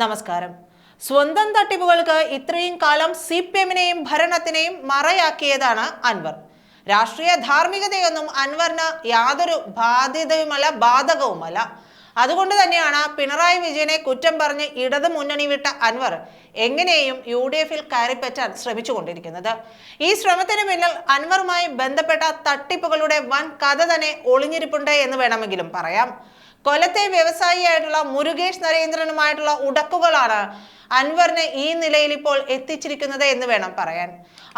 നമസ്കാരം. സ്വന്തം തട്ടിപ്പുകൾക്ക് ഇത്രയും കാലം സി പി എമ്മിനെയും ഭരണത്തിനെയും മറയാക്കിയതാണ് അൻവർ. രാഷ്ട്രീയ ധാർമ്മികതയൊന്നും അൻവറിന് യാതൊരു ബാധ്യതയുമല്ല ബാധകവുമല്ല. അതുകൊണ്ട് തന്നെയാണ് പിണറായി വിജയനെ കുറ്റം പറഞ്ഞ് ഇടതു മുന്നണി വിട്ട അൻവർ എങ്ങനെയും യു ഡി എഫിൽ കയറിപ്പറ്റാൻ ശ്രമിച്ചുകൊണ്ടിരിക്കുന്നത്. ഈ ശ്രമത്തിന് പിന്നിൽ അൻവറുമായി ബന്ധപ്പെട്ട തട്ടിപ്പുകളുടെ വൻ കഥ തന്നെ ഒളിഞ്ഞിരിപ്പുണ്ട് എന്ന് വേണമെങ്കിലും പറയാം. കൊല്ലത്തെ വ്യവസായിയായിട്ടുള്ള മുരുകേഷ് നരേന്ദ്രനുമായിട്ടുള്ള ഉടക്കുകളാണ് അൻവറിനെ ഈ നിലയിൽ ഇപ്പോൾ എത്തിച്ചിരിക്കുന്നത് എന്ന് വേണം പറയാൻ.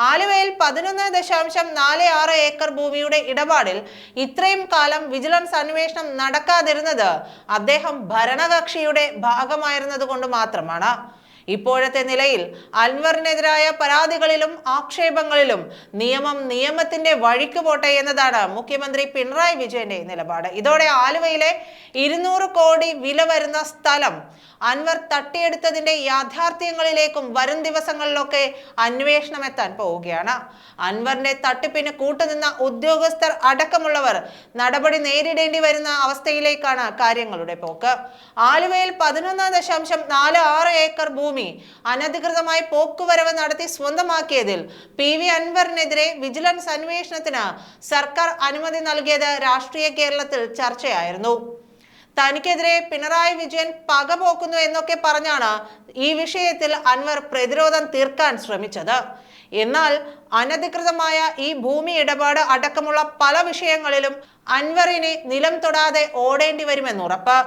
ആലുവയിൽ പതിനൊന്ന് ദശാംശം നാല് ആറ് ഏക്കർ ഭൂമിയുടെ ഇടപാടിൽ ഇത്രയും കാലം വിജിലൻസ് അന്വേഷണം നടക്കാതിരുന്നത് അദ്ദേഹം ഭരണകക്ഷിയുടെ ഭാഗമായിരുന്നത് കൊണ്ട് മാത്രമാണ്. ഇപ്പോഴത്തെ നിലയിൽ അൻവറിനെതിരായ പരാതികളിലും ആക്ഷേപങ്ങളിലും നിയമം നിയമത്തിന്റെ വഴിക്ക് പോട്ടെ എന്നതാണ് മുഖ്യമന്ത്രി പിണറായി വിജയന്റെ നിലപാട്. ഇതോടെ ആലുവയിലെ ഇരുന്നൂറ് കോടി വില വരുന്ന സ്ഥലം അൻവർ തട്ടിയെടുത്തതിന്റെ യാഥാർത്ഥ്യങ്ങളിലേക്കും വരും ദിവസങ്ങളിലൊക്കെ അന്വേഷണം എത്താൻ പോവുകയാണ്. അൻവറിന്റെ തട്ടിപ്പിന് കൂട്ടുനിന്ന ഉദ്യോഗസ്ഥർ അടക്കമുള്ളവർ നടപടി നേരിടേണ്ടി വരുന്ന അവസ്ഥയിലേക്കാണ് കാര്യങ്ങളുടെ പോക്ക്. ആലുവയിൽ പതിനൊന്ന് ദശാംശം നാല് ആറ് ഏക്കർ ഭൂമി അനധികൃതമായി പോക്കുവരവ് നടത്തി സ്വന്തമാക്കിയതിൽ പി വി അൻവറിനെതിരെ വിജിലൻസ് അന്വേഷണത്തിന് സർക്കാർ അനുമതി നൽകിയത് രാഷ്ട്രീയ കേരളത്തിൽ ചർച്ചയായിരുന്നു. തനിക്കെതിരെ പിണറായി വിജയൻ പകപോക്കുന്നു എന്നൊക്കെ പറഞ്ഞാണ് ഈ വിഷയത്തിൽ അൻവർ പ്രതിരോധം തീർക്കാൻ ശ്രമിച്ചത്. എന്നാൽ അനധികൃതമായ ഈ ഭൂമി ഇടപാട് അടക്കമുള്ള പല വിഷയങ്ങളിലും അൻവറിനെ നിലം തൊടാതെ ഓടേണ്ടി വരുമെന്നുറപ്പ്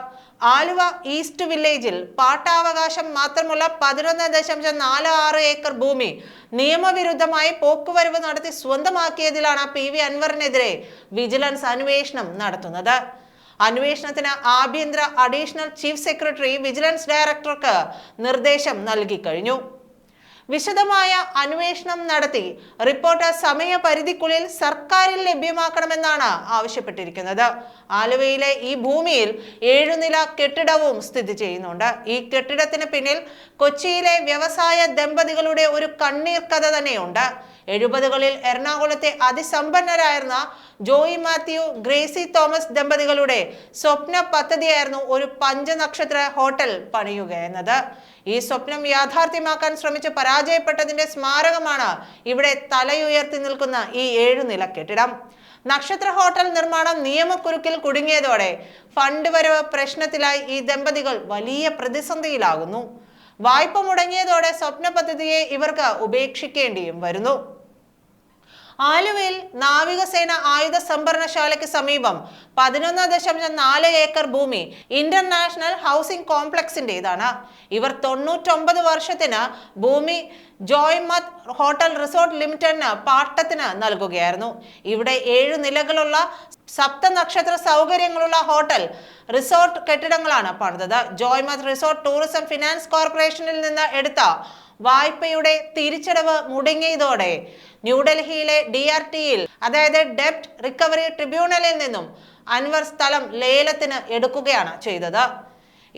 ആലുവ ഈസ്റ്റ് വില്ലേജിൽ പാട്ടാവകാശം മാത്രമുള്ള പതിനൊന്ന് ദശാംശം നാല് ആറ് ഏക്കർ ഭൂമി നിയമവിരുദ്ധമായി പോക്കുവരവ് നടത്തി സ്വന്തമാക്കിയതിലാണ് പി വി അൻവറിനെതിരെ വിജിലൻസ് അന്വേഷണം നടത്തുന്നത്. അന്വേഷണത്തിന് ആഭ്യന്തര അഡീഷണൽ ചീഫ് സെക്രട്ടറി വിജിലൻസ് ഡയറക്ടർക്ക് നിർദ്ദേശം നൽകിക്കഴിഞ്ഞു വിശദമായ അന്വേഷണം നടത്തി റിപ്പോർട്ട് സമയപരിധിക്കുള്ളിൽ സർക്കാരിൽ ലഭ്യമാക്കണമെന്നാണ് ആവശ്യപ്പെട്ടിരിക്കുന്നത്. ആലുവയിലെ ഈ ഭൂമിയിൽ ഏഴുനില കെട്ടിടവും സ്ഥിതി ചെയ്യുന്നുണ്ട്. ഈ കെട്ടിടത്തിന് പിന്നിൽ കൊച്ചിയിലെ വ്യവസായ ദമ്പതികളുടെ ഒരു കണ്ണീർ കഥ തന്നെയുണ്ട്. എഴുപതുകളിൽ എറണാകുളത്തെ അതിസമ്പന്നരായിരുന്ന ജോയി മാത്യു ഗ്രേസി തോമസ് ദമ്പതികളുടെ സ്വപ്ന പദ്ധതിയായിരുന്നു ഒരു പഞ്ചനക്ഷത്ര ഹോട്ടൽ പണിയുക എന്നത് ഈ സ്വപ്നം യാഥാർത്ഥ്യമാക്കാൻ ശ്രമിച്ച് പരാജയപ്പെട്ടതിന്റെ സ്മാരകമാണ് ഇവിടെ തലയുയർത്തി നിൽക്കുന്ന ഈ ഏഴുനില കെട്ടിടം. നക്ഷത്ര ഹോട്ടൽ നിർമ്മാണം നിയമക്കുരുക്കിൽ കുടുങ്ങിയതോടെ ഫണ്ട് വരവ് പ്രശ്നത്തിലായി ഈ ദമ്പതികൾ വലിയ പ്രതിസന്ധിയിലാകുന്നു. വായ്പ മുടങ്ങിയതോടെ സ്വപ്ന പദ്ധതിയെ ഇവർക്ക് ഉപേക്ഷിക്കേണ്ടിയും വരുന്നു. ആലുവയിൽ നാവികസേന ആയുധ സംഭരണശാലയ്ക്ക് സമീപം പതിനൊന്ന് ദശാംശം നാല് ഏക്കർ ഭൂമി ഇന്റർനാഷണൽ ഹൗസിംഗ് കോംപ്ലക്സിന്റേതാണ്. ഇവർ തൊണ്ണൂറ്റൊമ്പത് വർഷത്തിന് ഭൂമി ജോയ്മത് ഹോട്ടൽ റിസോർട്ട് ലിമിറ്റഡിന് പാട്ടത്തിന് നൽകുകയായിരുന്നു. ഇവിടെ ഏഴ് നിലകളുള്ള സപ്ത നക്ഷത്ര സൗകര്യങ്ങളുള്ള ഹോട്ടൽ റിസോർട്ട് കെട്ടിടങ്ങളാണ് പണിതത്. ജോയ്മത് റിസോർട്ട് ടൂറിസം ഫിനാൻസ് കോർപ്പറേഷനിൽ നിന്ന് എടുത്ത വായ്പയുടെ തിരിച്ചടവ് മുടങ്ങിയതോടെ ന്യൂഡൽഹിയിലെ ഡി ആർ ടിയിൽ അതായത് ഡെപ്റ്റ് റിക്കവറി ട്രിബ്യൂണലിൽ നിന്നും അൻവർ സ്ഥലം ലേലത്തിന് എടുക്കുകയാണ് ചെയ്തത്.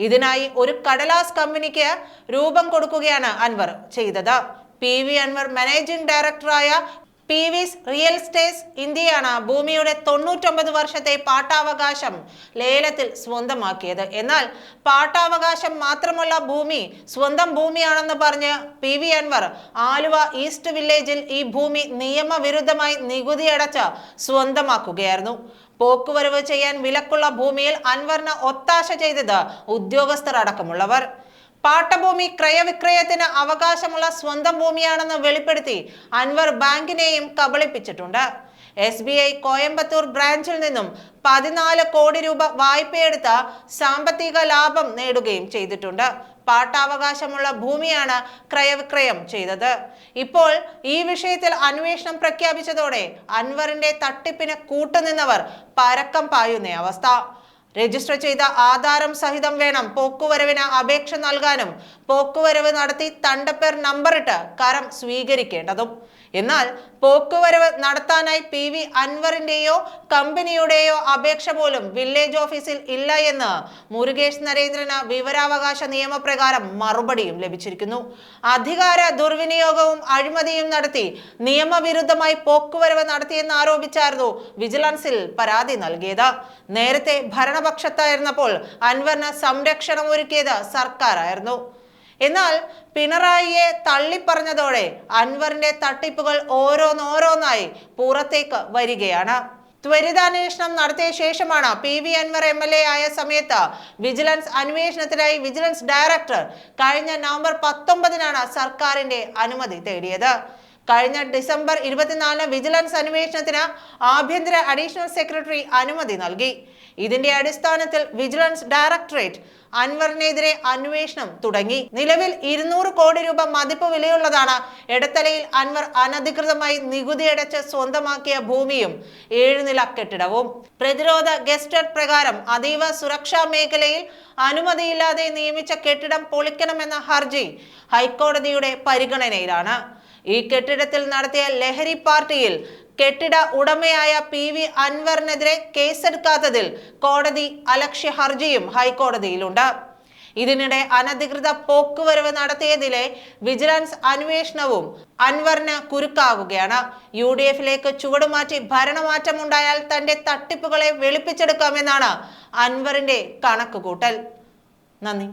ഇതിനായി ഒരു കടലാസ് കമ്പനിക്ക് രൂപം കൊടുക്കുകയാണ് അൻവർ ചെയ്തത്. പി വി അൻവർ മാനേജിംഗ് ഡയറക്ടറായ പി വിസ് റിയൽ എസ്റ്റേറ്റ്സ് ഇന്ത്യയാണ് ഭൂമിയുടെ തൊണ്ണൂറ്റൊമ്പത് വർഷത്തെ പാട്ടാവകാശം ലേലത്തിൽ സ്വന്തമാക്കിയത്. എന്നാൽ പാട്ടാവകാശം മാത്രമുള്ള ഭൂമി സ്വന്തം ഭൂമിയാണെന്ന് പറഞ്ഞ് P V Anvar Aluva east വില്ലേജിൽ ഈ ഭൂമി നിയമവിരുദ്ധമായി നികുതി അടച്ച് സ്വന്തമാക്കുകയായിരുന്നു. പോക്കുവരവ് ചെയ്യാൻ വിലക്കുള്ള ഭൂമിയിൽ അൻവറിന് ഒത്താശ ചെയ്തത് ഉദ്യോഗസ്ഥർ അടക്കമുള്ളവർ പാട്ടഭൂമി ക്രയവിക്രയത്തിന് അവകാശമുള്ള സ്വന്തം ഭൂമിയാണെന്ന് വെളിപ്പെടുത്തി അൻവർ ബാങ്കിനെയും കബളിപ്പിച്ചിട്ടുണ്ട്. എസ് ബി ഐ കോയമ്പത്തൂർ ബ്രാഞ്ചിൽ നിന്നും പതിനാല് കോടി രൂപ വായ്പയെടുത്ത സാമ്പത്തിക ലാഭം നേടുകയും ചെയ്തിട്ടുണ്ട്. പാട്ടാവകാശമുള്ള ഭൂമിയാണ് ക്രയവിക്രയം ചെയ്തത്. ഇപ്പോൾ ഈ വിഷയത്തിൽ അന്വേഷണം പ്രഖ്യാപിച്ചതോടെ അൻവറിന്റെ തട്ടിപ്പിന് കൂട്ടുനിന്നവർ പരക്കം പായുന്ന അവസ്ഥ. രജിസ്റ്റർ ചെയ്ത ആധാരം സഹിതം വേണം പോക്കുവരവിന് അപേക്ഷ നൽകാനും. പോക്കുവരവ് നടത്തി തണ്ടപ്പേർ നമ്പറിട്ട് കരം സ്വീകരിക്കേണ്ടതും. എന്നാൽ പോക്കുവരവ് നടത്താനായി പി വി അൻവറിന്റെയോ കമ്പനിയുടെയോ അപേക്ഷ പോലും വില്ലേജ് ഓഫീസിൽ ഇല്ല എന്ന് മുരുകേഷ് നരേന്ദ്രന് വിവരാവകാശ നിയമപ്രകാരം മറുപടിയും ലഭിച്ചിരിക്കുന്നു. അധികാര ദുർവിനിയോഗവും അഴിമതിയും നടത്തി നിയമവിരുദ്ധമായി പോക്കുവരവ് നടത്തിയെന്ന് ആരോപിച്ചായിരുന്നു വിജിലൻസിൽ പരാതി നൽകിയത്. നേരത്തെ ഭരണപക്ഷത്തായിരുന്നപ്പോൾ അൻവറിന് സംരക്ഷണം ഒരുക്കിയത് സർക്കാരായിരുന്നു. എന്നാൽ പിണറായിയെ തള്ളിപ്പറഞ്ഞതോടെ അൻവറിന്റെ തട്ടിപ്പുകൾ ഓരോന്നോരോന്നായി പുറത്തേക്ക് വരികയാണ്. ത്വരിതാന്വേഷണം നടത്തിയ ശേഷമാണ് P V Anvar M L A ആയ സമയത്ത് വിജിലൻസ് അന്വേഷണത്തിനായി വിജിലൻസ് ഡയറക്ടർ കഴിഞ്ഞ നവംബർ പത്തൊമ്പതിനാണ് സർക്കാരിന്റെ അനുമതി തേടിയത്. കഴിഞ്ഞ ഡിസംബർ ഇരുപത്തിനാലിന് വിജിലൻസ് അന്വേഷണത്തിന് ആഭ്യന്തര അഡീഷണൽ സെക്രട്ടറി അനുമതി നൽകി. ഇതിന്റെ അടിസ്ഥാനത്തിൽ വിജിലൻസ് ഡയറക്ടറേറ്റ് അൻവറിനെതിരെ അന്വേഷണം തുടങ്ങി. നിലവിൽ ഇരുന്നൂറ് കോടി രൂപ മതിപ്പ് വിലയുള്ളതാണ് എടത്തലയിൽ അൻവർ അനധികൃതമായി നികുതി അടച്ച് സ്വന്തമാക്കിയ ഭൂമിയും ഏഴുനില കെട്ടിടവും. പ്രതിരോധ ഗസ്റ്റഡ് പ്രകാരം അതീവ സുരക്ഷാ മേഖലയിൽ അനുമതിയില്ലാതെ നിയമിച്ച കെട്ടിടം പൊളിക്കണമെന്ന ഹർജി ഹൈക്കോടതിയുടെ പരിഗണനയിലാണ്. ഈ കെട്ടിടത്തിൽ നടത്തിയ ലഹരി പാർട്ടിയിൽ കെട്ടിട ഉടമയായ പി വി അൻവറിനെതിരെ കേസെടുക്കാത്തതിൽ കോടതി അലക്ഷ്യ ഹർജിയും ഹൈക്കോടതിയിലുണ്ട്. ഇതിനിടെ അനധികൃത പോക്കുവരവ് നടത്തിയതിലെ വിജിലൻസ് അന്വേഷണവും അൻവറിന് കുരുക്കാകുകയാണ്. യു ഡി എഫിലേക്ക് ചുവടുമാറ്റി ഭരണമാറ്റമുണ്ടായാൽ തന്റെ തട്ടിപ്പുകളെ വെളുപ്പിച്ചെടുക്കാമെന്നാണ് അൻവറിന്റെ കണക്കുകൂട്ടൽ. നന്ദി.